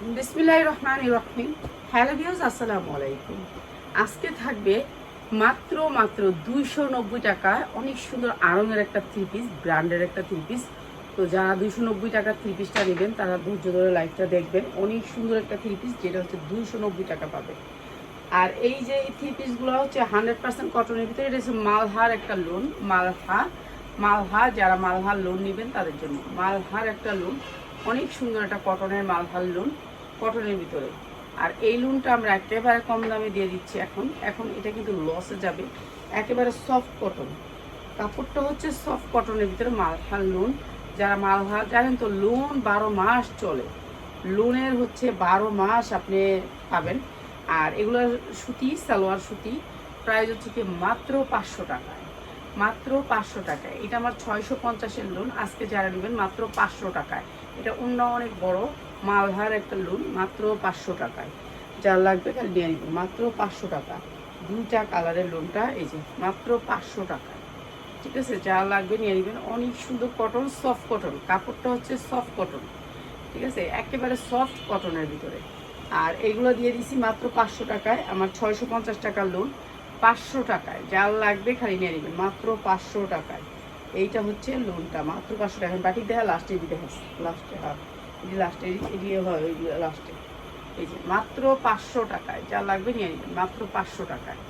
বিসমিল্লাহ রহমান রহিম hello views আসসালামু আলাইকুম। আজকে থাকবে মাত্র মাত্র দুইশো নব্বই টাকায় অনেক সুন্দর আরঙের একটা থ্রি পিস ব্র্যান্ডের একটা থ্রি পিস তো যারা দুইশো নব্বই টাকার থ্রি পিসটা নেবেন, তারা ধৈর্য ধরে লাইফটা দেখবেন। অনেক সুন্দর একটা থ্রি পিস যেটা হচ্ছে দুইশো নব্বই টাকা পাবে। আর এই যে থ্রি পিসগুলো হচ্ছে হান্ড্রেড পার্সেন্ট কটনের ভিতরে, এটা হচ্ছে মালহার একটা লোন মালহা। মালহা, যারা মালহার লোন নেবেন তাদের জন্য। মালহার একটা লোন অনেক সুন্দর একটা কটনের মালহার লোন কটনের ভিতরে। আর এই লোনটা আমরা একেবারে কম দামে দিয়ে দিচ্ছি এখন। এখন এটা কিন্তু লসে যাবে। একেবারে সফট কটন কাপড়টা হচ্ছে সফট কটনের ভিতরে মালহার লোন যারা মালহার, জানেন তো লোন বারো মাস চলে। লোনের হচ্ছে বারো মাস আপনি পাবেন। আর এগুলোর সুতি, সালোয়ার সুতি প্রাইস হচ্ছে কি মাত্র পাঁচশো টাকায় মাত্র পাঁচশো টাকায় এটা আমার ছয়শো পঞ্চাশের লোন আজকে যারা নেবেন মাত্র পাঁচশো টাকায়। এটা অন্য অনেক বড়। মালহার একটা লোন মাত্র পাঁচশো টাকায়। যার লাগবে খালি নিয়ে নিবেন মাত্র পাঁচশো টাকা। দুইটা কালারের লোনটা এই যে, মাত্র পাঁচশো টাকা ঠিক আছে? যা লাগবে নিয়ে নেবেন। অনেক সুন্দর কটন সফট কটন কাপড়টা হচ্ছে সফট কটন ঠিক আছে? একেবারে সফট কটনের ভিতরে। আর এইগুলো দিয়ে দিছি মাত্র পাঁচশো টাকায়। আমার ছয়শো পঞ্চাশ টাকার লোন পাঁচশো টাকায়। যার লাগবে খালি নিয়ে নেবেন। মাত্র পাঁচশো টাকায়। এইটা হচ্ছে লোনটা মাত্র পাঁচশো টাকা বাটি দেখা লাস্টে দিতে হচ্ছে লাস্টে হ্যাঁ। এটি লাস্টে এদিকে হয়, ওই লাস্টে এই যে, মাত্র পাঁচশো টাকায়, যা লাগবে নিয়ে নেবেন মাত্র পাঁচশো টাকায়।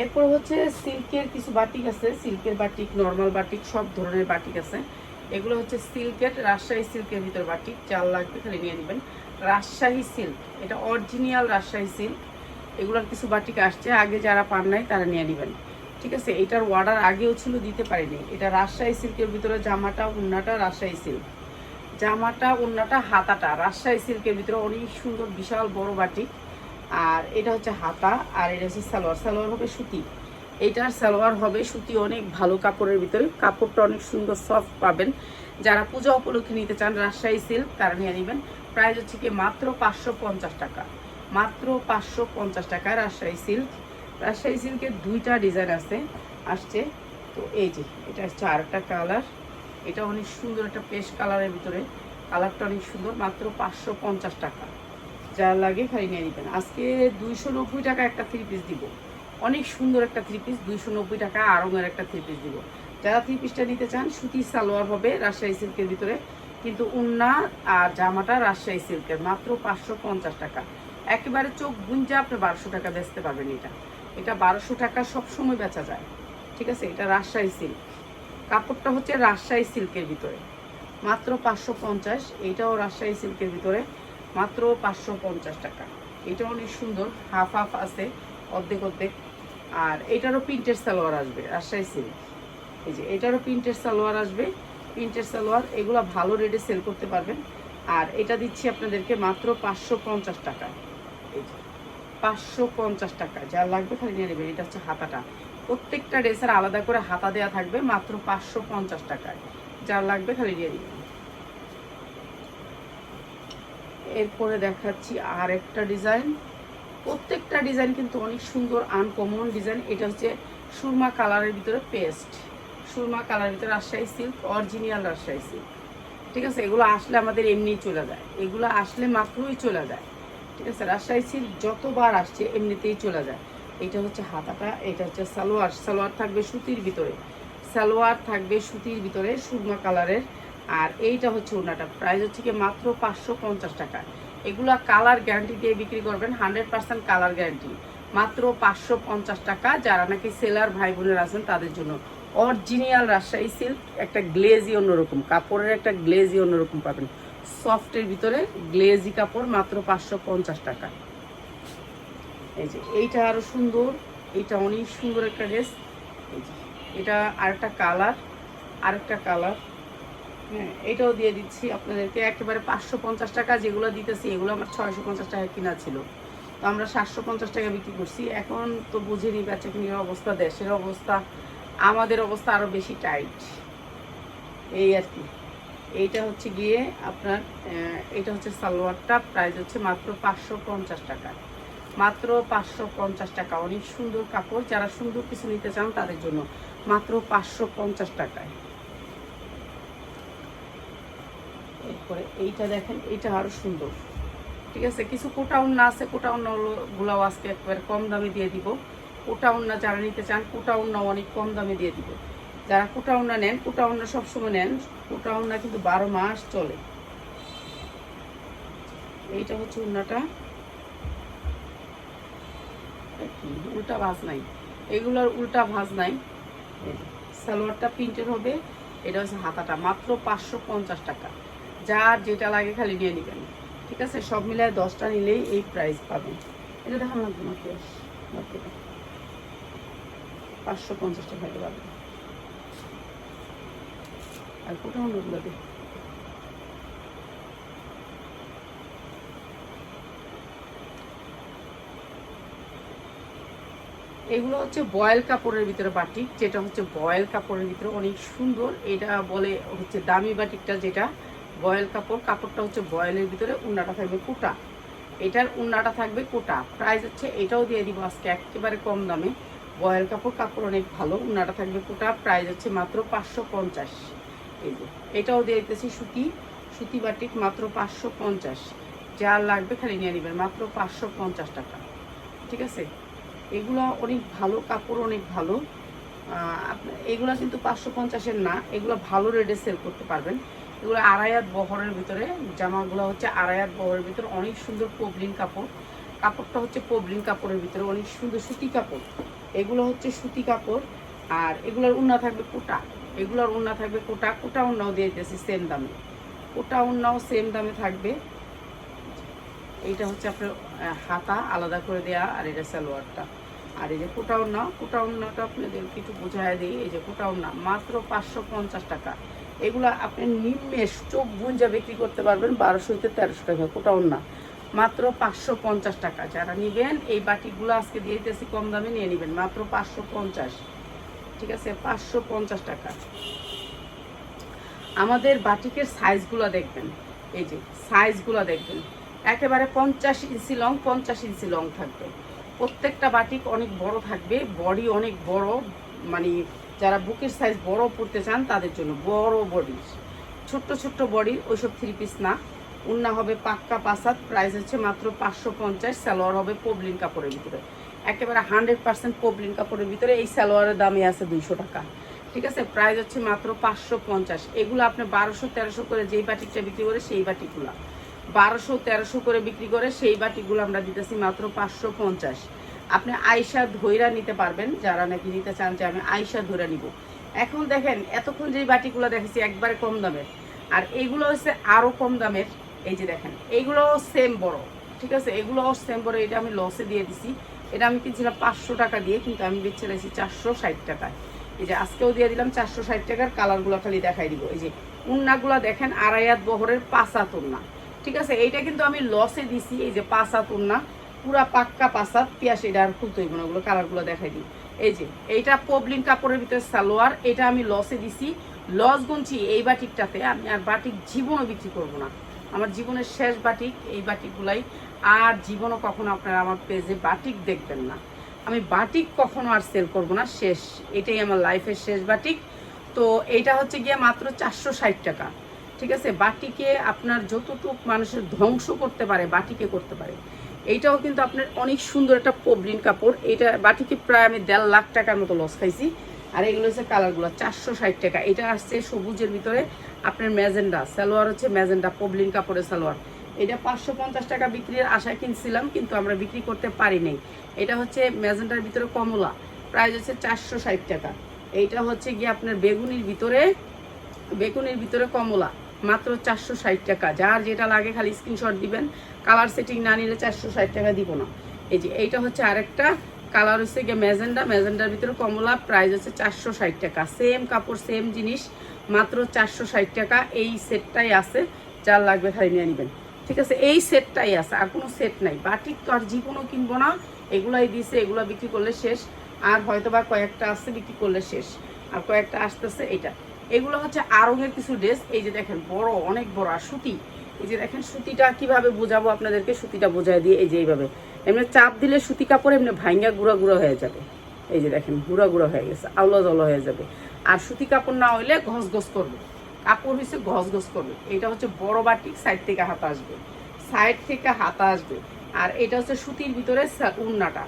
এরপর হচ্ছে সিল্কের কিছু বাটিক আছে, সিল্কের বাটিক নর্মাল বাটিক, সব ধরনের বাটিক আছে। এগুলো হচ্ছে সিল্কের, রাজশাহী সিল্কের ভিতর বাটিক চাল লাগবে খালি নিয়ে নেবেন। রাজশাহী সিল্ক, এটা অরিজিনাল রাজশাহী সিল্ক। এগুলোর কিছু বাটিক আসছে, আগে যারা পান নাই তারা নিয়ে নেবেন। ঠিক আছে, এটার অর্ডার আগেও ছিল, দিতে পারিনি। এটা রাজশাহী সিল্কের ভিতরে জামাটা, উন্নাটা, রাজশাহী সিল্ক। জামাটা, উন্নাটা, হাতাটা, রাজশাহী সিল্কের ভিতরে অনেক সুন্দর, বিশাল বড় বাটি। আর এটা হচ্ছে হাতা, আর এটা হচ্ছে সালোয়ার। সালোয়ার হবে সুতি। এইটার সালোয়ার হবে সুতি অনেক ভালো কাপড়ের ভিতরে। কাপড়টা অনেক সুন্দর সফট পাবেন। যারা পূজা উপলক্ষে নিতে চান রাজশাহী সিল্ক, তারা নিয়ে নেবেন। প্রাইস হচ্ছে কি মাত্র পাঁচশো পঞ্চাশ টাকা। মাত্র পাঁচশো পঞ্চাশ টাকা রাজশাহী সিল্ক রাজশাহী সিল্কের দুইটা ডিজাইন আছে, আসছে। তো এই যে, এটা হচ্ছে আরেকটা কালার এটা অনেক সুন্দর একটা পেস্ট কালারের ভিতরে। কালারটা অনেক সুন্দর, মাত্র পাঁচশো পঞ্চাশ টাকা। যা লাগে খালি নিয়ে নেবেন। আজকে দুইশো নব্বই টাকা একটা থ্রি পিস দিব। অনেক সুন্দর একটা থ্রি পিস দুইশো নব্বই টাকা আরঙের একটা থ্রি পিস দিব। যারা থ্রি পিসটা নিতে চান, সুতির সালোয়ার হবে রাজশাহী সিল্কের ভিতরে। কিন্তু উন্না আর জামাটা রাজশাহী সিল্কের, মাত্র পাঁচশো পঞ্চাশ টাকা। একেবারে চোখ গুঞ্জা আপনি বারোশো টাকা বেচতে পারবেন এটা। এটা বারোশো টাকা সবসময় বেচা যায়। ঠিক আছে? এটা রাজশাহী সিল্ক কাপড়টা হচ্ছে রাজশাহী সিল্কের ভিতরে। মাত্র পাঁচশো পঞ্চাশ এইটাও রাজশাহী সিল্কের ভিতরে। মাত্র পাঁচশো পঞ্চাশ টাকা। এটা অনেক সুন্দর। হাফ হাফ আছে, অর্ধেক অর্ধেক। আর এটারও প্রিন্টের সালোয়ার আসবে, রাজশাহী সিল্ক এই যে, এটারও প্রিন্টের সালোয়ার আসবে। প্রিন্টের সালোয়ার, এগুলো ভালো রেটে সেল করতে পারবেন। আর এটা দিচ্ছি আপনাদেরকে মাত্র পাঁচশো পঞ্চাশ টাকা। এই যে পাঁচশো পঞ্চাশ টাকা। যা লাগবে খালি নিয়ে নেবেন এটা হচ্ছে হাতাটা। প্রত্যেকটা ড্রেসের আলাদা করে হাতা দেওয়া থাকবে মাত্র পাঁচশো পঞ্চাশ টাকায়। যা লাগবে খালি দিয়ে দিবেন এরপরে দেখাচ্ছি আর একটা ডিজাইন। প্রত্যেকটা ডিজাইন কিন্তু অনেক সুন্দর আনকমন ডিজাইন। এটা হচ্ছে সুরমা কালারের ভিতরে পেস্ট সুরমা কালারের ভিতরে Rajshahi silk original Rajshahi silk ঠিক আছে? এগুলো আসলে আমাদের এমনি চলে যায়। এগুলো আসলে মাত্রই চলে যায়। ঠিক আছে রাজশাহী সিল্ক যতবার আসছে, এমনিতেই চলে যায়। এটা হচ্ছে হাতাটা এটা হচ্ছে সালোয়ার। সালোয়ার থাকবে সুতির ভিতরে। সালোয়ার থাকবে সুতির ভিতরে, সুরমা কালারের। আর এইটা হচ্ছে ওনাটা প্রাইস হচ্ছে কি মাত্র পাঁচশো পঞ্চাশ টাকা। এগুলা কালার গ্যারান্টি দিয়ে বিক্রি করবেন হান্ড্রেড পার্সেন্ট কালার গ্যারান্টি মাত্র পাঁচশো পঞ্চাশ টাকা। যারা নাকি সেলার ভাই বোনের আছেন, তাদের জন্য অরিজিনাল রাজশাহী সিল্ক একটা গ্লেজি অন্যরকম। কাপড়ের একটা গ্লেজি অন্যরকম পাবেন। সফটের ভিতরে গ্লেজি কাপড় মাত্র পাঁচশো পঞ্চাশ টাকা। এই যে, এইটা আরও সুন্দর এটা অনেক সুন্দর একটা ড্রেস। এই যে, এটা আরেকটা কালার আরেকটা কালার। হ্যাঁ এটাও দিয়ে দিচ্ছি আপনাদেরকে। একেবারে পাঁচশো পঞ্চাশ টাকা যেগুলো দিতেছি, এগুলো আমার ছয়শো পঞ্চাশ টাকা কিনা ছিল। তো আমরা সাতশো পঞ্চাশ টাকা বিক্রি করছি। এখন তো বুঝিনি বেচা কিনির অবস্থা, দেশের অবস্থা, আমাদের অবস্থা আরও বেশি টাইট। এই আর কি। এইটা হচ্ছে গিয়ে আপনার এটা হচ্ছে সালোয়ারটা, প্রাইস হচ্ছে মাত্র পাঁচশো পঞ্চাশ টাকা। মাত্র পাঁচশো পঞ্চাশ টাকা। অনেক সুন্দর কাপড়। যারা সুন্দর কিছু নিতে চান তাদের জন্য মাত্র পাঁচশো পঞ্চাশ টাকায়। এরপরে এইটা দেখেন, এইটা আরও সুন্দর। ঠিক আছে? কিছু কোটা উন্না আছে কোটা গুলাও আজকে একবারে কম দামে দিয়ে দিব। কোটা উন্না যারা নিতে চান কোটা উন্না অনেক কম দামে দিয়ে দিব। যারা কোটা উন্না নেন কোটা উন্না সবসময় নেন কোটা উন্না কিন্তু বারো মাস চলে। এইটা হচ্ছে উন্নাটা। উল্টা ভাঁজ নাই। এগুলোর উল্টা ভাজ নাই। সালোয়ারটা প্রিন্টের হবে, এটা হচ্ছে হাতাটা, মাত্র পাঁচশো পঞ্চাশ টাকা। যার যেটা লাগে খালি নিয়ে নেবেন। ঠিক আছে? সব মিলায় দশটা নিলেই এই প্রাইস পাবেন। এটা দেখান লাগবে পাঁচশো পঞ্চাশ টাকা পাবেন। কোথাও এগুলো হচ্ছে বয়েল কাপড়ের ভিতরে বাটিক যেটা হচ্ছে বয়েল কাপড়ের ভিতরে অনেক সুন্দর। এটা বলে হচ্ছে দামি বাটিকটা যেটা, বয়েল কাপড়। কাপড়টা হচ্ছে বয়েলের ভিতরে, উন্নাটা থাকবে কোটা। এটার উন্নাটা থাকবে কোটা। প্রাইস হচ্ছে এটাও দিয়ে দিব আজকে একেবারে কম দামে। বয়েল কাপড় কাপড় অনেক ভালো, উন্নাটা থাকবে কোটা। প্রাইস হচ্ছে মাত্র পাঁচশো পঞ্চাশ। এই যে, এটাও দিয়ে দিতেছি সুতি সুতি বাটিক মাত্র পাঁচশো পঞ্চাশ। যা লাগবে খালি নিয়ে নেবেন, মাত্র পাঁচশো পঞ্চাশ টাকা। ঠিক আছে? এগুলো অনেক ভালো, কাপড় অনেক ভালো। এগুলো কিন্তু পাঁচশো পঞ্চাশের না, এগুলো ভালো রেটে সেল করতে পারবেন। এগুলো আড়াইয়াত বহরের ভিতরে, জামাগুলো হচ্ছে আড়াইয়াত বহরের ভিতরে, অনেক সুন্দর পবলিন কাপড়। কাপড়টা হচ্ছে পবলিন কাপড়ের ভিতরে, অনেক সুন্দর সুতি কাপড়। এগুলো হচ্ছে সুতি কাপড়, আর এগুলোর উন্না থাকবে কোটা। এগুলোর উন্না থাকবে, কোটা কোটা উন্নাও দিয়ে দিতেছি সেম দামে। কোটা উন্নাও সেম দামে থাকবে। এইটা হচ্ছে আপনার হাতা, আলাদা করে দেয়া, আর এটা সালোয়ারটা। আর এই যে কোটা উন্না কোটা উন্নাটা আপনাদেরকে একটু বোঝায় দিই, এই যে কোটা উন্না মাত্র পাঁচশো পঞ্চাশ টাকা। এগুলো আপনি নিম্নেশ চোখ গুঞ্জা বিক্রি করতে পারবেন, বারোশো থেকে তেরোশো টাকা কোটা উন্না মাত্র পাঁচশো পঞ্চাশ টাকা। যারা নেবেন, এই বাটিগুলো আজকে দিয়ে দিতেছি কম দামে, নিয়ে নেবেন। মাত্র পাঁচশো পঞ্চাশ। ঠিক আছে, পাঁচশো পঞ্চাশ টাকা। আমাদের বাটিকের সাইজগুলো দেখবেন। এই যে, সাইজগুলো দেখবেন। একেবারে পঞ্চাশ ইঞ্চি লং পঞ্চাশ ইঞ্চি লং থাকবে। প্রত্যেকটা বাটিক অনেক বড় থাকবে বডি অনেক বড় মানে যারা বুকের সাইজ বড় পড়তে চান তাদের জন্য বড় বডি ছোট্ট ছোট্ট বডি ওইসব থ্রি পিস না। উন্না হবে পাক্কা পাসাদ প্রাইস হচ্ছে মাত্র পাঁচশো পঞ্চাশ, সালোয়ার হবে পবলিন কাপড়ের ভিতরে। একেবারে হান্ড্রেড পার্সেন্ট পবলিন কাপড়ের ভিতরে এই সালোয়ারের দামে আছে দুইশো টাকা। ঠিক আছে? প্রাইস হচ্ছে মাত্র পাঁচশো পঞ্চাশ। এগুলো আপনি বারোশো তেরোশো করে যেই বাটিকটা বিক্রি করে সেই বাটিগুলো বারোশো তেরোশো করে বিক্রি করে সেই বাটিগুলো আমরা দিতেছি মাত্র পাঁচশো পঞ্চাশ। আপনি আয়সা ধৈরা নিতে পারবেন, যারা নাকি নিতে চান যে আমি আয়সা ধৈরা নিব। এখন দেখেন, এতক্ষণ যেই বাটিগুলো দেখেছি একবারে কম দামের। আর এইগুলো হচ্ছে আরও কম দামের, এই যে দেখেন এইগুলো সেম বড়। ঠিক আছে? এগুলো সেম বড়, এটা আমি লসে দিয়ে দিছি। এটা আমি কিনছিলাম পাঁচশো টাকা দিয়ে, কিন্তু আমি বেচে দিয়েছি চারশো ষাট টাকায় এই যে আজকেও দিয়ে দিলাম চারশো ষাট টাকার কালারগুলো খালি দেখাই দিব। এই যে উন্নাগুলো দেখেন আড়াইয়াত বহরের পাঁচাত উন্না ঠিক আছে, এইটা কিন্তু আমি লসে দিছি, এই যে পাঁচাত উন্না পুরা পাক্কা পাঁচাত পিয়াস এটা আর খুলতে হইব না, ওগুলো কালারগুলো দেখাই দিই। এই যে, এইটা পবলিন কাপড়ের ভিতরে সালোয়ার, এটা আমি লসে দিছি। লস গুনছি এই বাটিকটাতে, আমি আর বাটিক জীবনও বিক্রি করব না। আমার জীবনের শেষ বাটিক, এই বাটিকগুলাই আর জীবনও কখনো আপনারা আমার পেজে বাটিক দেখবেন না। আমি বাটিক কখনো আর সেল করব না, শেষ। এটাই আমার লাইফের শেষ বাটিক তো এইটা হচ্ছে গিয়ে মাত্র চারশো ষাট টাকা। ঠিক আছে? বাটিকে আপনার যতটুক মানুষের ধ্বংস করতে পারে, বাটিকে করতে পারে। এইটাও কিন্তু আপনার অনেক সুন্দর একটা পবলিন কাপড়। এটা বাটিকে প্রায় আমি দেড় লাখ টাকার মতো লস খাইছি। আর এগুলো হচ্ছে কালারগুলো, চারশো ষাট টাকা। এটা আসছে সবুজের ভিতরে আপনার ম্যাজেন্ডা, সালোয়ার হচ্ছে ম্যাজেন্ডা, পবলিন কাপড়ের সালোয়ার। এটা পাঁচশো পঞ্চাশ টাকা বিক্রির আশায় কিনছিলাম, কিন্তু আমরা বিক্রি করতে পারি নাই এটা হচ্ছে ম্যাজেন্ডার ভিতরে কমলা। প্রাইস হচ্ছে চারশো ষাট টাকা। এইটা হচ্ছে গিয়ে আপনার বেগুনির ভিতরে বেগুনির ভিতরে কমলা, মাত্র চারশো ষাট টাকা। যার যেটা লাগে খালি স্ক্রিনশট দিবেন। কালার সেটিং না নিলে চারশো ষাট টাকা দিব না। এই যে, এইটা হচ্ছে আরেকটা কালার হচ্ছে গিয়ে ম্যাজেন্ডা। ম্যাজেন্ডার ভিতরে কমলা, প্রাইস হচ্ছে চারশো ষাট টাকা। সেম কাপড় সেম জিনিস, মাত্র চারশো ষাট টাকা। এই সেটটাই আছে। যার লাগবে খালি নিয়ে নেবেন। ঠিক আছে, এই সেটটাই আছে, আর কোনো সেট নাই। বাটিক তো আর জীবনও কিনবো না, এগুলাই দিছে, এগুলো বিক্রি করলে শেষ, আর হয়তো বা কয়েকটা আসছে বিক্রি করলে শেষ, আর কয়েকটা আসতেছে এটা এগুলো হচ্ছে আরঙের কিছু ড্রেস, এই যে দেখেন, বড়, অনেক বড়, আর সুতি। এই যে দেখেন, সুতিটা কীভাবে বোঝাবো আপনাদেরকে? সুতিটা বোঝায় দিয়ে, এই যে এইভাবে। এমনি চাপ দিলে সুতি কাপড় এমনি ভাঙ্গা গুঁড়া গুঁড়া হয়ে যাবে। এই যে দেখেন, গুঁড়া গুঁড়া হয়ে গেছে, আউলা জল হয়ে যাবে। আর সুতি কাপড় না হইলে ঘস ঘস করবে। কাপড় হচ্ছে গস গস করবে। এটা হচ্ছে বড় বাটিক সাইড থেকে হাতা আসবে। সাইড থেকে হাতা আসবে। আর এটা হচ্ছে সুতির ভিতরে উন্নাটা।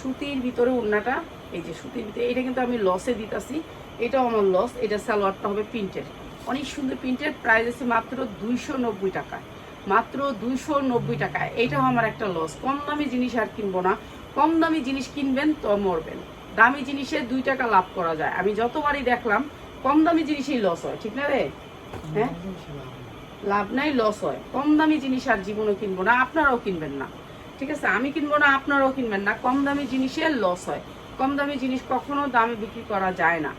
সুতির ভিতরে উন্নাটা, এই যে সুতির ভিতরে এটা কিন্তু আমি লসে দিতাছি। এটাও আমার লস এটা সালোয়ারটা হবে প্রিন্টের। অনেক সুন্দর প্রিন্টের প্রাইস আছে মাত্র দুইশো নব্বই টাকা। মাত্র দুইশো নব্বই টাকায় এটাও আমার একটা লস কম দামি জিনিস আর কিনবো না। কম দামি জিনিস কিনবেন তো মরবেন। দামি জিনিসে দুই টাকা লাভ করা যায়। আমি যতবারই দেখলাম কম দামি জিনিসেই লস হয়, ঠিক না রে? হ্যাঁ? লাভ নাই লস হয়। কম দামি জিনিস আর জীবনে কিনবো না, আপনারাও কিনবেন না। ঠিক আছে? আমি কিনবো না, আপনারাও কিনবেন না। কম দামি জিনিসের লস হয়। কম দামি জিনিস কখনো দামে বিক্রি করা যায় না।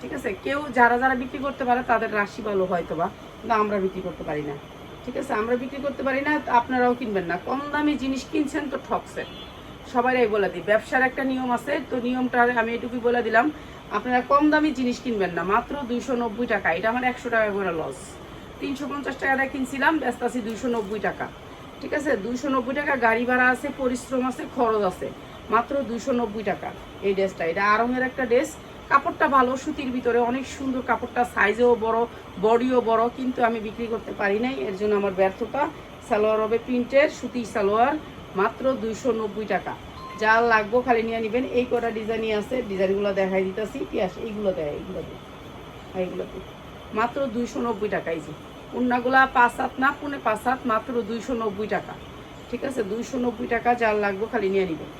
ঠিক আছে? কেউ যারা যারা বিক্রি করতে পারে, তাদের রাশি ভালো হয়তো বা কিন্তু আমরা বিক্রি করতে পারি না। ঠিক আছে? আমরা বিক্রি করতে পারি না, আপনারাও কিনবেন না। কম দামি জিনিস কিনছেন তো ঠকছেন। সবাই বলে দিই, ব্যবসার একটা নিয়ম আছে, তো নিয়মটা আমি এটুকুই বলে দিলাম। আপনারা কম দামি জিনিস কিনবেন না, মাত্র দুইশো নব্বই টাকা। এটা আমার একশো টাকা করে লস তিনশো পঞ্চাশ টাকা দিয়ে কিনছিলাম, ব্যস্ত আছি দুইশো নব্বই টাকা। ঠিক আছে? দুইশো নব্বই টাকা গাড়ি ভাড়া আছে, পরিশ্রম আছে, খরচ আছে। মাত্র দুইশো নব্বই টাকা এই ড্রেসটা। এটা আরঙের একটা ড্রেস। কাপড়টা ভালো, সুতির ভিতরে অনেক সুন্দর কাপড়টা সাইজেও বড় বডিও বড়, কিন্তু আমি বিক্রি করতে পারি নাই। এর জন্য আমার ব্যর্থতা, সালোয়ার হবে প্রিন্টের, সুতির সালোয়ার, মাত্র দুইশো নব্বই টাকা। যা লাগবো খালি নিয়ে নেবেন। এই কটা ডিজাইনই আছে ডিজাইনগুলো দেখাই দিতেছি, পিয়াস, এইগুলো দেয়, এইগুলো এইগুলো মাত্র দুইশো নব্বই টাকা, এই যে। উন্নাগুলা পাঁচ হাত না পুনে পাঁচ হাত, মাত্র দুইশো নব্বই টাকা। ঠিক আছে? দুইশো নব্বই টাকা যা লাগবো খালি নিয়ে নেবেন।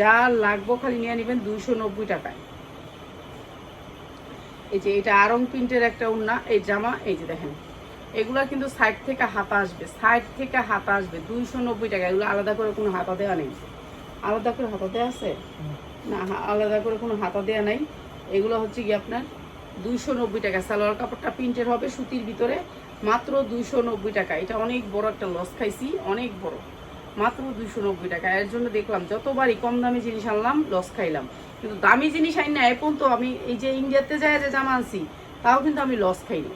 যা লাগবো খালি নিয়ে নেবেন দুইশো নব্বই টাকায়। এই যে, এটা আরং প্রিন্টের একটা উন্না এই জামা, এই যে দেখেন। এগুলো কিন্তু সাইড থেকে হাতা আসবে, সাইড থেকে হাতা আসবে, দুইশো নব্বই টাকা। এগুলো আলাদা করে কোনো হাতা দেওয়া নেই। আলাদা করে হাতা দেওয়া আছে? না আলাদা করে কোনো হাতা দেওয়া নাই। এগুলো হচ্ছে কি আপনার দুইশো নব্বই টাকা। সালোয়ার কাপড়টা প্রিন্টের হবে সুতির ভিতরে। মাত্র দুইশো নব্বই টাকা। এটা অনেক বড় একটা লস খাইছি, অনেক বড়। মাত্র দুইশো নব্বই টাকা। এর জন্য দেখলাম, যতবারই কম দামি জিনিস আনলাম লস খাইলাম। কিন্তু দামি জিনিস আইন না এখন তো আমি এই যে ইন্ডিয়াতে যায় যে জামা আনছি, তাও কিন্তু আমি লস খাইনি।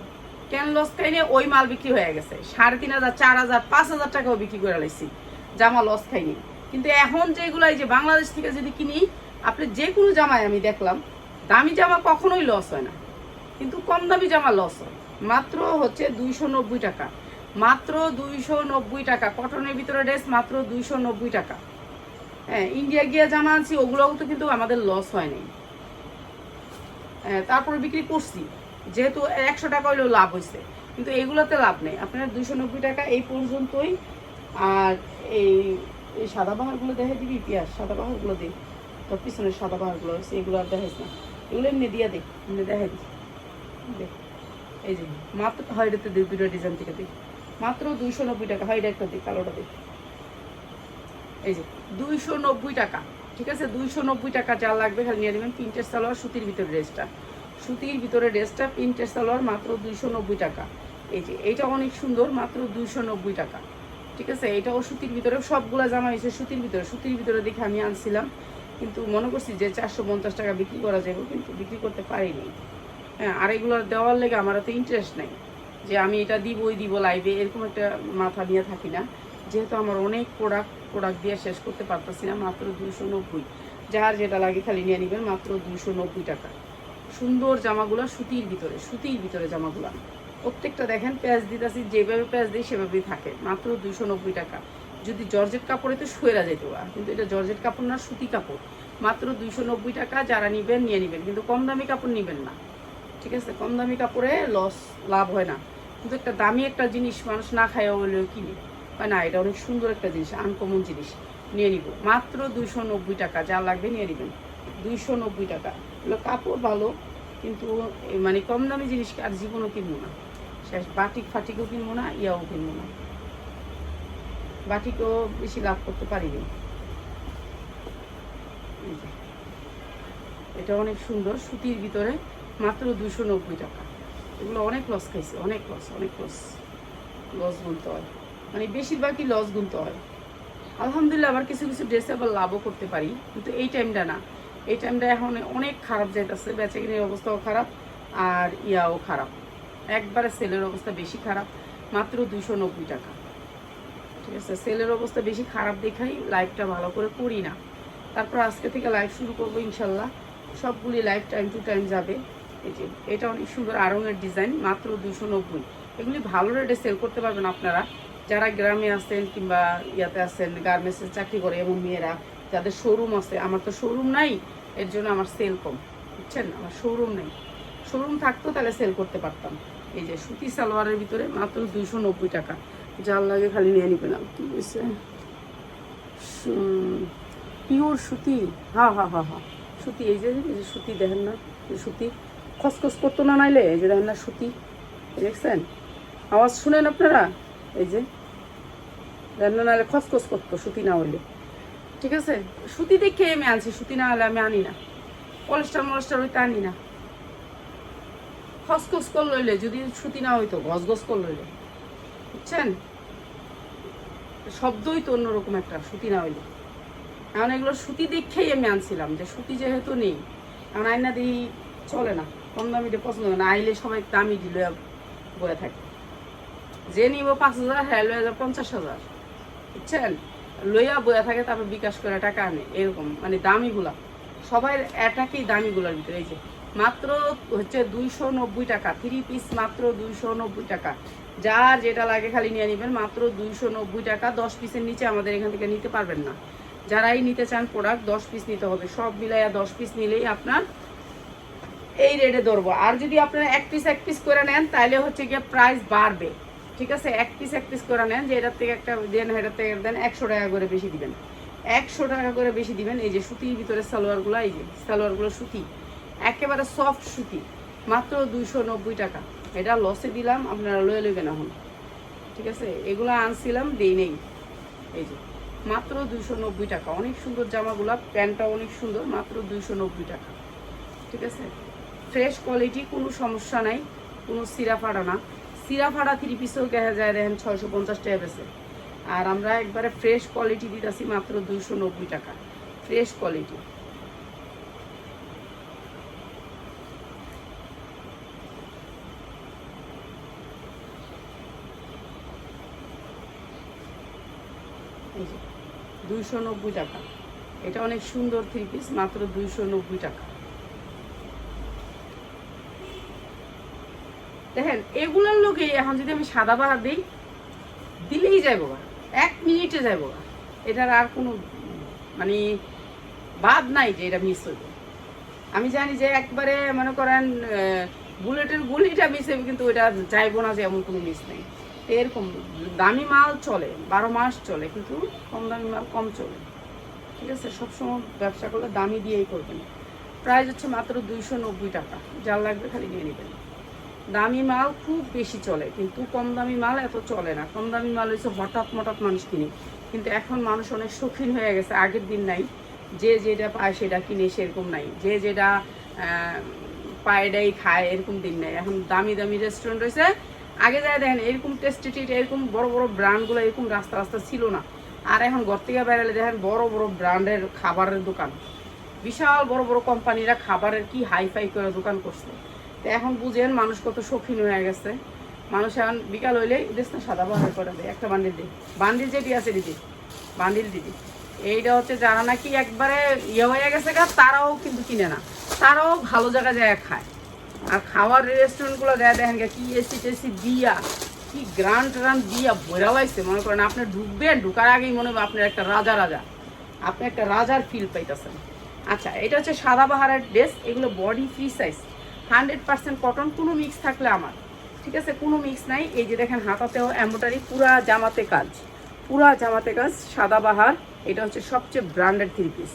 কেন লস খাইনি? ওই মাল বিক্রি হয়ে গেছে। সাড়ে তিন হাজার, চার হাজার, পাঁচ হাজার টাকাও বিক্রি করে লাইছি। জামা লস খাইনি। কিন্তু এখন যেগুলো এই যে বাংলাদেশ থেকে যদি কিনি আপনি যে কোনো জামায় আমি দেখলাম দামি জামা কখনোই লস হয় না। কিন্তু কম দামি জামা লস হয়। মাত্র হচ্ছে দুইশো নব্বই টাকা। মাত্র দুইশো নব্বই টাকা। কটনের ভিতরে ড্রেস মাত্র দুইশো নব্বই টাকা। হ্যাঁ ইন্ডিয়া গিয়া জামা আনছি ওগুলোও তো কিন্তু আমাদের লস হয়নি হ্যাঁ, তারপরে বিক্রি করছি। যেহেতু একশো টাকা হলেও লাভ হয়েছে কিন্তু এগুলোতে লাভ নেই। আপনার দুইশো নব্বই টাকা এই পর্যন্তই। আর এই এই সাদা বাহারগুলো দেখে দিবি সাদা বাহারগুলো দিই তোর পিছনে সাদা বাহারগুলো আছে এগুলো আর দেখাইস না। এগুলো এমনি দিয়া দে, এমনি দেখাই দিই দেখ এই যে, মাত্র হাইডেতে দিই দুটো ডিজাইন থেকে দিই মাত্র দুইশো নব্বই টাকা, হাইডে একটা দিই কালোটা দিই এই যে দুইশো নব্বই টাকা, ঠিক আছে? দুইশো নব্বই টাকা যা লাগবে খালি নিয়ে নেবেন প্রিন্টের সালোয়ার, সুতির ভিতরে ড্রেসটা। সুতির ভিতরে ড্রেসটা, প্রিন্টের সালোয়ার মাত্র দুইশো নব্বই টাকা। এই যে, এইটা অনেক সুন্দর, মাত্র দুইশো নব্বই টাকা। ঠিক আছে, এটাও সুতির ভিতরে, সবগুলা জামা হয়েছে সুতির ভিতরে। সুতির ভিতরে দেখে আমি আনছিলাম, কিন্তু মনে করছি যে চারশো পঞ্চাশ টাকা বিক্রি করা যাবে কিন্তু বিক্রি করতে পারিনি। হ্যাঁ আর এগুলো দেওয়ার লেগে আমার এত ইন্টারেস্ট নেই যে আমি এটা দিব ওই দিব লাইভে এরকম একটা মাথা নিয়ে থাকি না। যেহেতু আমার অনেক প্রোডাক্ট প্রোডাক্ট দিয়ে শেষ করতে পারতেছি না, মাত্র দুশো নব্বই। যার যেটা লাগে খালি নিয়ে নেবেন, মাত্র দুশো নব্বই টাকা। সুন্দর জামাগুলো সুতির ভিতরে সুতির ভিতরে জামাগুলো। প্রত্যেকটা দেখেন প্যাচ দিতেছি, যেভাবে প্যাচ দিই সেভাবেই থাকে, মাত্র দুশো নব্বই টাকা। যদি জর্জেট কাপড়ে তো শুয়েরা যেত কিন্তু এটা জর্জেট কাপড় না, সুতি কাপড়। মাত্র দুইশো নব্বই টাকা যারা নিবেন, নিয়ে নেবেন, কিন্তু কম দামি কাপড় নেবেন না। ঠিক আছে, কম দামি কাপড়ে লস লাভ হয় না। কিন্তু একটা দামি একটা জিনিস মানুষ না খায় বলেও কিনে। হয় না, এটা অনেক সুন্দর একটা জিনিস আনকমন জিনিস। নিয়ে নিব। মাত্র দুইশো নব্বই টাকা, যা লাগবে নিয়ে নেবেন। দুইশো নব্বই টাকা। কাপড় ভালো, কিন্তু মানে কম দামি জিনিস আর জীবনও কিনবো না। শেষ। বাটিক ফাটিকও কিনবো না, ইয়াও কিনবো না। বাটিকও বেশি লাভ করতে পারিনি। এটা অনেক সুন্দর, সুতির ভিতরে মাত্র দুশো নব্বই টাকা। এগুলো অনেক লস খাইছে, অনেক লস অনেক লস লস গুনতে হয়। মানে বেশিরভাগই লস গুনতে হয়। আলহামদুলিল্লাহ, আবার কিছু কিছু ড্রেসে আবার লাভও করতে পারি। কিন্তু এই টাইমটা না। এই টাইমটা এখন অনেক খারাপ যাইতেছে বেচা কিনের অবস্থাও খারাপ, আর ইয়াও খারাপ। একবারে সেলের অবস্থা বেশি খারাপ, মাত্র দুশো নব্বই টাকা। ঠিক আছে, সেলের অবস্থা বেশি খারাপ দেখাই লাইভটা ভালো করে করি না। তারপর আজকে থেকে লাইভ শুরু করব ইনশাল্লাহ। সবগুলি লাইভ টাইম টু টাইম যাবে। এই যে, এটা অনেক সুন্দর আরঙের ডিজাইন মাত্র দুশো নব্বই। এগুলি ভালো রেটে সেল করতে পারবেন আপনারা। যারা গ্রামে আছেন কিংবা ইয়াতে আছেন গার্মেন্টসে চাকরি করে এমন মেয়েরা, যাদের শোরুম আছে, আমার তো শোরুম নাই, এর জন্য আমার সেল কম। বুঝছেন? আমার শোরুম নেই। শোরুম থাকতো তাহলে সেল করতে পারতাম। এই যে সুতি সালোয়ারের ভিতরে মাত্র দুইশো নব্বই টাকা। যার লাগে খালি নিয়ে নিবে না। কি হয়েছে? পিওর সুতি। হ্যাঁ হা হা হা। সুতি, এই যে এই যে সুতি দেখেন না সুতি। খসখস করতো না নাইলে? এই যে দেখেন না সুতি। দেখছেন? আওয়াজ শুনেন আপনারা? এই যে। দেখেন না নাহলে খসখস করতো সুতি না হইলে। ঠিক আছে? সুতি দেখে আমি আনছি, সুতি না হলে আমি আনি না। পলেস্টার মলেস্টার ওইটা আনি না। খসখস কর লইলে, যদি সুতি না হইতো গস কর লইলে। বুঝছেন? শব্দই তো অন্যরকম একটা সুতি না হইলে। এখন এগুলো সুতি দেখেই আমি আনছিলাম যে সুতি যেহেতু নেই এখন আয়না দিই চলে না, কম দামিটা পছন্দ না। আইলে সবাই দামি দিল বয়ে থাকে। যে নিব পাঁচ হাজার হ্যাঁ লয়ে যাবে পঞ্চাশ হাজার। বুঝছেন? লইয়া বয়ে থাকে, তারপর বিকাশ করে টাকা আনে, এরকম। মানে দামিগুলা। সবাই এটাকেই দামিগুলোর ভিতরে, এই যে মাত্র হচ্ছে দুইশো নব্বই টাকা থ্রি পিস মাত্র দুইশো নব্বই টাকা। যার যেটা লাগে খালি নিয়ে নেবেন, মাত্র দুইশো নব্বই টাকা, দশ পিসের নিচে আমাদের এখান থেকে নিতে পারবেন না। যারাই নিতে চান প্রোডাক্ট দশ পিস নিতে হবে। সব মিলাইয়া দশ পিস নিলেই আপনার এই রেটে ধরবো। আর যদি আপনারা এক পিস এক পিস করে নেন তাহলে হচ্ছে গিয়ে প্রাইস বাড়বে। ঠিক আছে? এক পিস এক পিস করে নেন, যে এটার থেকে একটা দেন এটার থেকে দেন, একশো টাকা করে বেশি দিবেন। একশো টাকা করে বেশি দিবেন। এই যে সুতির ভিতরে সালোয়ারগুলো, এই যে সালোয়ারগুলো সুতি। একেবারে সফট সুতি। মাত্র দুইশো নব্বই টাকা। এটা লসে দিলাম, আপনারা লয়ে লইবেন এখন। ঠিক আছে? এগুলো আনছিলাম, দেই নেই। এই যে, মাত্র দুইশো নব্বই টাকা। অনেক সুন্দর জামাগুলো প্যান্টটা অনেক সুন্দর, মাত্র দুইশো নব্বই টাকা। ঠিক আছে? ফ্রেশ কোয়ালিটি কোনো সমস্যা নাই, কোনো সিরা ফাড়া না। সিরা ফাড়া থ্রি পিসও দেখা যায়, দেখেন ছয়শো পঞ্চাশ টাকা বেছে আর আমরা একবারে ফ্রেশ কোয়ালিটি দিতেছি মাত্র দুইশো নব্বই টাকা। ফ্রেশ কোয়ালিটি এই যে দুইশো নব্বই টাকা। এটা অনেক সুন্দর থ্রি পিস মাত্র দুইশো নব্বই টাকা। দেখেন, এগুলোর লোকে এখন যদি আমি সাদা বাহার দিই, দিলেই যাইব এক মিনিটে যাইব এটার আর কোনো মানে বাদ নাই যে এটা মিস হইব। আমি জানি যে একবারে মনে করেন বুলেটের গুলিটা মিস হইবে, কিন্তু ওইটা যাইবো না যে এমন কোনো মিস নেই। এরকম দামি মাল চলে, বারো মাস চলে, কিন্তু কম দামি মাল কম চলে। ঠিক আছে? সবসময় ব্যবসা করলে দামি দিয়েই করবেন। প্রাইস হচ্ছে মাত্র দুইশো নব্বই টাকা। যার লাগবে খালি নিয়ে নেবেন। দামি মাল খুব বেশি চলে, কিন্তু কম দামি মাল এত চলে না। কম দামি মাল হচ্ছে হঠাৎ মঠাৎ মানুষ কিনে। কিন্তু এখন মানুষ অনেক শৌখিন হয়ে গেছে, আগের দিন নাই। যে যেটা পায় সেটা কিনে, সেরকম নাই। যে যেটা পায়ডাই খায়, এরকম দিন নাই। এখন দামি দামি রেস্টুরেন্ট রয়েছে আগে যায় দেখেন, এরকম টেস্টি এরকম বড় বড় ব্র্যান্ডগুলো এরকম রাস্তা রাস্তা ছিল না। আর এখন ঘর থেকে বেরালে দেখেন বড় বড় ব্র্যান্ডের খাবারের দোকান। বিশাল বড় বড় কোম্পানিরা খাবারের কি হাই ফাই করে দোকান করছে। তো এখন বুঝেন, মানুষ কত শৌখিন হয়ে গেছে। মানুষ এখন বিকাল হইলে দেশ না সাদা বাহার করে দেয়। একটা বান্ডিল দিই বান্ডিল যেটি আছে দিদি, বান্ডিল দিদি। এইটা হচ্ছে যারা নাকি একবারে ইয়ে হয়ে গেছে গা, তারাও কিন্তু কিনে না। তারাও ভালো জায়গায় যায় খায়। আর খাওয়ার রেস্টুরেন্টগুলো দেয় দেখেন কি এসি টেসি দিয়া, কি গ্রান ট্রান দিয়া ভরা লাইছে মনে করেন আপনি ঢুকবেন, ঢুকার আগেই মনে হবে আপনার একটা রাজা রাজা। আপনি একটা রাজার ফিল পাইতেছেন। আচ্ছা এটা হচ্ছে সাদা বাহারের ড্রেস এগুলো body free size hundred percent cotton কোনো মিক্স থাকলে আমার। ঠিক আছে, কোনো মিক্স নাই। এই যে দেখেন হাতাতেও এম্বোটারি পুরা জামাতে কাজ। পুরা জামাতে কাজ, সাদা এটা হচ্ছে সবচেয়ে ব্র্যান্ডেড থ্রি পিস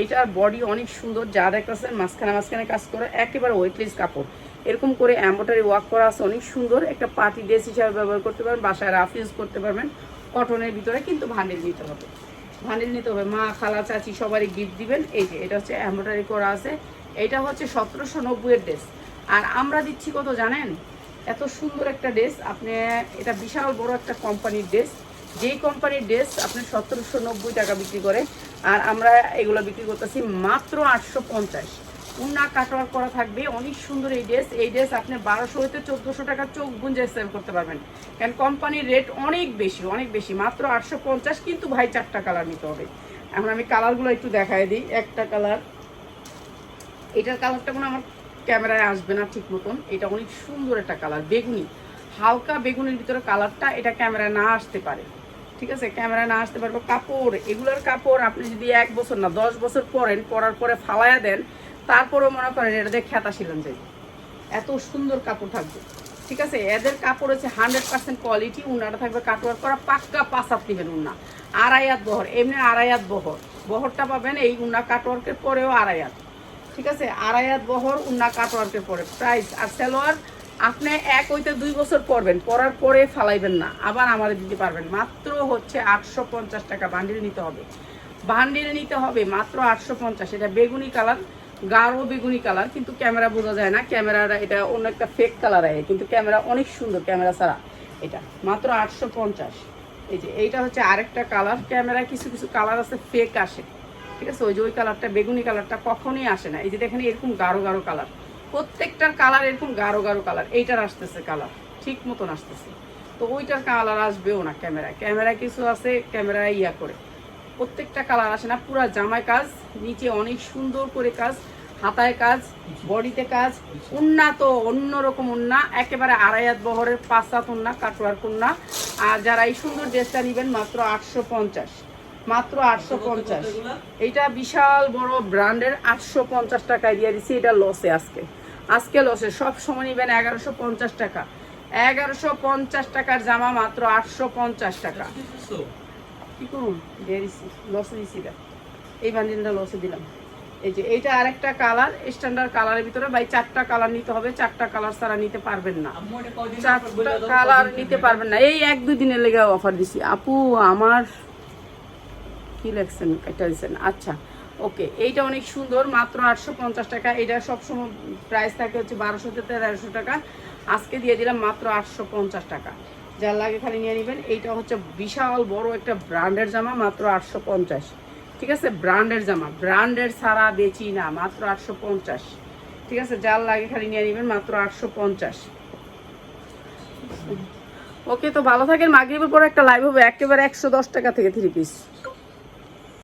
এইটার বডি অনেক সুন্দর, যা দেখতেছেন, মাঝখানে মাঝখানে কাজ করে, একেবারে ওয়েটলেস কাপড়। এরকম করে এম্বোটারি ওয়ার্ক করা আছে, অনেক সুন্দর। একটা পার্টি ড্রেস হিসাবে ব্যবহার করতে পারবেন, বাসায় রাফ ইউজ করতে পারবেন কটনের ভিতরে কিন্তু ভান্ডিল নিতে হবে। ভান্ডিল নিতে হবে, মা, খালা, চাচি সবারই গিফট দিবেন। এই যে, এটা হচ্ছে এম্বোটারি করা আছে। এটা হচ্ছে সতেরোশো নব্বইয়ের ড্রেস আর আমরা দিচ্ছি কত জানেন? এত সুন্দর একটা ড্রেস আপনি, এটা বিশাল বড় একটা কোম্পানির ড্রেস যেই কোম্পানির ড্রেস আপনি সতেরোশো নব্বই টাকা বিক্রি করে আর আমরা এগুলো বিক্রি করতেছি মাত্র আটশো পঞ্চাশ। উন্না কাটওয়ার করা থাকবে, অনেক সুন্দর এই ড্রেস। এই ড্রেস আপনি বারোশো হইতে চোদ্দোশো টাকা চোখ গুঞ্জে সেল করতে পারবেন। কারণ কোম্পানির রেট অনেক বেশি অনেক বেশি। মাত্র আটশো পঞ্চাশ, কিন্তু ভাই চারটা কালার নিতে হবে। এখন আমি কালারগুলো একটু দেখাই দিই। একটা কালার এটার কালারটা কোনো আমার ক্যামেরায় আসবে না ঠিক মতন। এটা অনেক সুন্দর একটা কালার বেগুনি। হালকা বেগুনির ভিতরে কালারটা এটা ক্যামেরায় না আসতে পারে। ঠিক আছে ক্যামেরায় না আসতে পারব। কাপড়, এগুলোর কাপড় আপনি যদি এক বছর না, দশ বছর পরেন, পরার পরে ফালায়া দেন, তারপরেও মনে করেন এটা দিয়ে খেতা ছিলেন যাই এত সুন্দর কাপড় থাকবে। ঠিক আছে, এদের কাপড় হচ্ছে হান্ড্রেড পার্সেন্ট কোয়ালিটি উন্নাটা থাকবে কাটওয়ার করা, পাক্কা পাঁচাত নেবেন উন্না আড়াইয়াত বহর, এমনি আড়াইয়াত বহর। বহরটা পাবেন এই উন্না কাটওয়ার্কের পরেও আড়াইয়াত ঠিক আছে আড়াইয়াত বহর উন্না কাটওয়ার্কের পরে। প্রাইস আর সালোয়ার আপনি এক হইতে দুই বছর পরবেন পরার পরে ফালাইবেন না, আবার আমার দিতে পারবেন। মাত্র হচ্ছে আটশো পঞ্চাশ টাকা বান্ডিল নিতে হবে। বান্ডিল নিতে হবে মাত্র আটশো পঞ্চাশ, এটা বেগুনি কালার, গাঢ় বেগুনি কালার, কিন্তু ক্যামেরা বোঝা যায় না, ক্যামেরাটা এটা অন্য একটা ফেক কালার আয় কিন্তু ক্যামেরা অনেক সুন্দর, ক্যামেরা ছাড়া। এটা, মাত্র আটশো পঞ্চাশ। এই যে, এইটা হচ্ছে আরেকটা কালার, ক্যামেরায় কিছু কিছু কালার আছে ফেক আসে। ঠিক আছে? ওই যে, ওই কালারটা, বেগুনি কালারটা কখনোই আসে না। এই যে, দেখেন এরকম গাঢ় গাঢ় কালার। প্রত্যেকটার কালার এরকম গাঢ় গাঢ় কালার এইটার আসতেছে কালার ঠিক মতন আসতেছে। তো ওইটার কালার আসবেও না ক্যামেরায় ক্যামেরায় কিছু আছে ক্যামেরায় ইয়া করে। প্রত্যেকটা কালার আসে না পুরা জামায় কাজ নিচে অনেক সুন্দর করে কাজ হাতায় কাজ বডিতে কাজ উন্না তো অন্যরকম উন্না একেবারে আড়াইয়াত বহরের পাঁচ সাত উন্না কাটোয়ার কন্যা। আর যারা এই সুন্দর ড্রেসটা নেবেন মাত্র আটশো পঞ্চাশ। মাত্র আটশো পঞ্চাশ। এইটা বিশাল বড় ব্র্যান্ডের আটশো পঞ্চাশ টাকায় দিয়ে দিচ্ছি এটা লসে আজকে। আজকে লসে। সব সময় নেবেন এগারোশো পঞ্চাশ টাকা। এগারোশো পঞ্চাশ টাকার জামা মাত্র আটশো পঞ্চাশ টাকা। কি করুন? লসে দিচ্ছি এটা এই বান্ডিলটা লসে দিলাম। এই যে এইটা আরেকটা কালার স্ট্যান্ডার্ড কালারের ভিতরে। ভাই চারটা কালার নিতে হবে। চারটা কালার ছাড়া নিতে পারবেন না। চারটা কালার নিতে পারবেন না। এই এক দুই দিনের লেগে অফার দিছি। আপু আমার কি লেখছেন? এটা দিচ্ছেন আচ্ছা। ওকে, এইটা অনেক সুন্দর, মাত্র আটশো পঞ্চাশ টাকা। এটা সবসময় প্রাইস থাকে হচ্ছে বারোশো তেরোশো টাকা। আজকে দিয়ে দিলাম মাত্র আটশো পঞ্চাশ টাকা। যার লাগে খালি নিয়ে নেবেন। এইটা হচ্ছে বিশাল বড় একটা ব্র্যান্ডের জামা, মাত্র আটশো পঞ্চাশ। ঠিক আছে? ব্র্যান্ডের জামা। ব্র্যান্ডের ছাড়া বেচি না, মাত্র আটশো পঞ্চাশ। ঠিক আছে? যার লাগে খালি নিয়ে নেবেন, মাত্র আটশো পঞ্চাশ। ওকে, তো ভালো থাকেন। মাগরিবের পরে একটা লাইভ হবে, একেবারে একশো দশ টাকা থেকে থ্রি পিস